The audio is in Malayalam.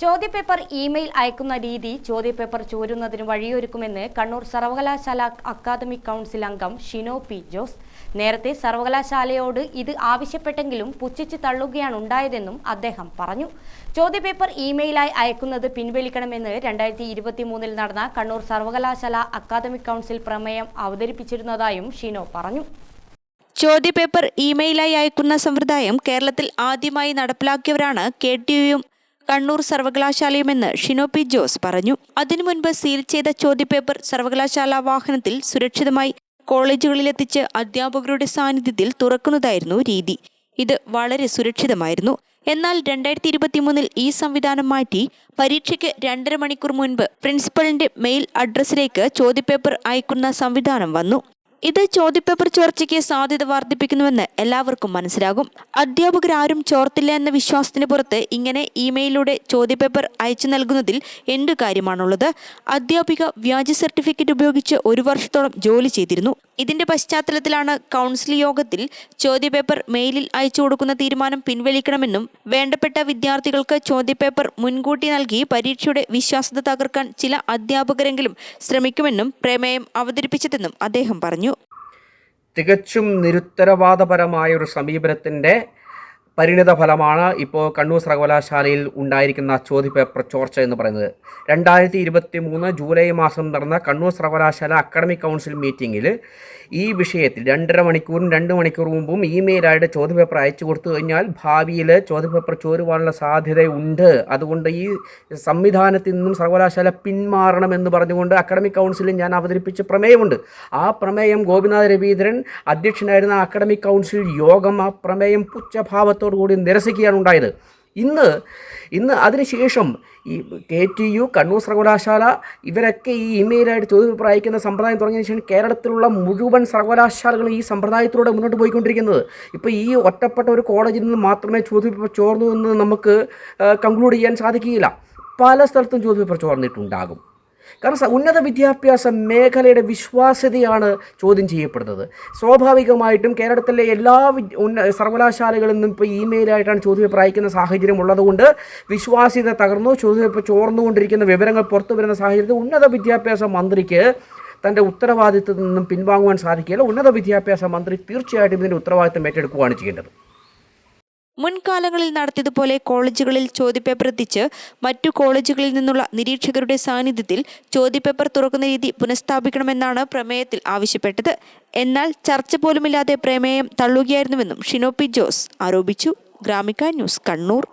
ചോദ്യപേപ്പർ ഇമെയിൽ അയക്കുന്ന രീതി ചോദ്യപേപ്പർ ചോരുന്നതിന് വഴിയൊരുക്കുമെന്ന് കണ്ണൂർ സർവകലാശാല അക്കാദമിക് കൗൺസിൽ അംഗം ഷിനോ പി ജോസ്. നേരത്തെ സർവകലാശാലയോട് ഇത് ആവശ്യപ്പെട്ടെങ്കിലും പുച്ഛിച്ച് തള്ളുകയാണ് ഉണ്ടായതെന്നും അദ്ദേഹം പറഞ്ഞു. ചോദ്യപേപ്പർ ഇമെയിലായി അയക്കുന്നത് പിൻവലിക്കണമെന്ന് രണ്ടായിരത്തി ഇരുപത്തി മൂന്നിൽ നടന്ന കണ്ണൂർ സർവകലാശാല അക്കാദമിക് കൗൺസിൽ പ്രമേയം അവതരിപ്പിച്ചിരുന്നതായും ഷിനോ പറഞ്ഞു. ചോദ്യപേപ്പർ ഇമെയിലായി അയക്കുന്ന സമ്പ്രദായം കേരളത്തിൽ ആദ്യമായി നടപ്പിലാക്കിയവരാണ് കെ ടി യുയും കണ്ണൂർ സർവകലാശാലയുമെന്ന് ഷിനോ പി ജോസ് പറഞ്ഞു. അതിനു മുൻപ് സീൽ ചെയ്ത ചോദ്യപേപ്പർ സർവകലാശാല വാഹനത്തിൽ സുരക്ഷിതമായി കോളേജുകളിലെത്തിച്ച് അധ്യാപകരുടെ സാന്നിധ്യത്തിൽ തുറക്കുന്നതായിരുന്നു രീതി. ഇത് വളരെ സുരക്ഷിതമായിരുന്നു. എന്നാൽ രണ്ടായിരത്തി ഇരുപത്തിമൂന്നിൽ ഈ സംവിധാനം മാറ്റി പരീക്ഷയ്ക്ക് രണ്ടര മണിക്കൂർ മുൻപ് പ്രിൻസിപ്പലിന്റെ മെയിൽ അഡ്രസ്സിലേക്ക് ചോദ്യപേപ്പർ അയക്കുന്ന സംവിധാനം വന്നു. ഇത് ചോദ്യപേപ്പർ ചോർച്ചയ്ക്ക് സാധ്യത വർദ്ധിപ്പിക്കുന്നുവെന്ന് എല്ലാവർക്കും മനസ്സിലാകും. അധ്യാപകർ ആരും ചോർത്തില്ല എന്ന വിശ്വാസത്തിന് പുറത്ത് ഇങ്ങനെ ഇമെയിലൂടെ ചോദ്യപേപ്പർ അയച്ചു നൽകുന്നതിൽ എന്തു കാര്യമാണുള്ളത്? അധ്യാപിക വ്യാജ സർട്ടിഫിക്കറ്റ് ഉപയോഗിച്ച് ഒരു വർഷത്തോളം ജോലി ചെയ്തിരുന്നു. ഇതിന്റെ പശ്ചാത്തലത്തിലാണ് കൗൺസിൽ യോഗത്തിൽ ചോദ്യപേപ്പർ മെയിലിൽ അയച്ചു കൊടുക്കുന്ന തീരുമാനം പിൻവലിക്കണമെന്നും വേണ്ടപ്പെട്ട വിദ്യാർത്ഥികൾക്ക് ചോദ്യപേപ്പർ മുൻകൂട്ടി നൽകി പരീക്ഷയുടെ വിശ്വാസ്യത തകർക്കാൻ ചില അധ്യാപകരെങ്കിലും ശ്രമിക്കുമെന്നും പ്രമേയം അവതരിപ്പിച്ചതെന്നും അദ്ദേഹം പറഞ്ഞു. തികച്ചും നിരുത്തരവാദപരമായ ഒരു സമീപനത്തിന്റെ പരിണിത ഫലമാണ് ഇപ്പോൾ കണ്ണൂർ സർവകലാശാലയിൽ ഉണ്ടായിരിക്കുന്ന ചോദ്യപേപ്പർ ചോർച്ച എന്ന് പറയുന്നത്. രണ്ടായിരത്തി ഇരുപത്തി മൂന്ന് ജൂലൈ മാസം നടന്ന കണ്ണൂർ സർവകലാശാല അക്കാഡമിക് കൗൺസിൽ മീറ്റിങ്ങിൽ ഈ വിഷയത്തിൽ രണ്ടര മണിക്കൂറും രണ്ട് മണിക്കൂർ മുമ്പും ഇമെയിലായിട്ട് ചോദ്യപേപ്പർ അയച്ചു കൊടുത്തു കഴിഞ്ഞാൽ ഭാവിയിൽ ചോദ്യപേപ്പർ ചോരുവാനുള്ള സാധ്യതയുണ്ട്. അതുകൊണ്ട് ഈ സംവിധാനത്തിൽ നിന്നും സർവകലാശാല പിന്മാറണമെന്ന് പറഞ്ഞുകൊണ്ട് അക്കാഡമിക് കൗൺസിലിൽ ഞാൻ അവതരിപ്പിച്ച പ്രമേയമുണ്ട്. ആ പ്രമേയം ഗോപിനാഥ് രവീന്ദ്രൻ അധ്യക്ഷനായിരുന്ന അക്കാഡമിക് കൗൺസിൽ യോഗം ആ പ്രമേയം പുച്ഛഭാവത്തോടു കൂടി നിരസിക്കുകയാണ് ഉണ്ടായത്. ഇന്ന് ഇന്ന് അതിനുശേഷം ഈ കെ ടി യു കണ്ണൂർ സർവകലാശാല ഇവരൊക്കെ ഈ ഇമെയിലായിട്ട് ചോദ്യം പ്രായിക്കുന്ന സമ്പ്രദായം തുടങ്ങിയ ശേഷം കേരളത്തിലുള്ള മുഴുവൻ സർവകലാശാലകളും ഈ സമ്പ്രദായത്തിലൂടെ മുന്നോട്ട് പോയിക്കൊണ്ടിരിക്കുന്നത്. ഇപ്പോൾ ഈ ഒറ്റപ്പെട്ട ഒരു കോളേജിൽ നിന്ന് മാത്രമേ ചോദ്യപേപ്പർ ചോർന്നു എന്ന് നമുക്ക് കൺക്ലൂഡ് ചെയ്യാൻ സാധിക്കുകയില്ല. പല സ്ഥലത്തും ചോദ്യപേപ്പർ ചോർന്നിട്ടുണ്ടാകും. കാരണം ഉന്നത വിദ്യാഭ്യാസ മേഖലയുടെ വിശ്വാസ്യതയാണ് ചോദ്യം ചെയ്യപ്പെടുന്നത്. സ്വാഭാവികമായിട്ടും കേരളത്തിലെ എല്ലാ സർവകലാശാലകളിൽ നിന്നും ഇപ്പോൾ ഇമെയിലായിട്ടാണ് ചോദ്യപേപ്പർ അയക്കുന്ന സാഹചര്യം ഉള്ളതുകൊണ്ട് വിശ്വാസ്യത തകർന്നു. ചോദ്യപേപ്പർ ചോർന്നുകൊണ്ടിരിക്കുന്ന വിവരങ്ങൾ പുറത്തു വരുന്ന സാഹചര്യത്തിൽ ഉന്നത വിദ്യാഭ്യാസ മന്ത്രിക്ക് തന്റെ ഉത്തരവാദിത്തത്തിൽ നിന്നും പിൻവാങ്ങുവാൻ സാധിക്കില്ല ഉന്നത വിദ്യാഭ്യാസ മന്ത്രി തീർച്ചയായിട്ടും ഇതിന്റെ ഉത്തരവാദിത്തം ഏറ്റെടുക്കുകയാണ് ചെയ്യേണ്ടത്. മുൻകാലങ്ങളിൽ നടത്തിയതുപോലെ കോളേജുകളിൽ ചോദ്യപേപ്പർ എത്തിച്ച് മറ്റു കോളേജുകളിൽ നിന്നുള്ള നിരീക്ഷകരുടെ സാന്നിധ്യത്തിൽ ചോദ്യപേപ്പർ തുറക്കുന്ന രീതി പുനഃസ്ഥാപിക്കണമെന്നാണ് പ്രമേയത്തിൽ ആവശ്യപ്പെട്ടത്. എന്നാൽ ചർച്ച പോലുമില്ലാതെ പ്രമേയം തള്ളുകയായിരുന്നുവെന്നും ഷിനോപ്പി ജോസ് ആരോപിച്ചു. ഗ്രാമിക ന്യൂസ് കണ്ണൂർ.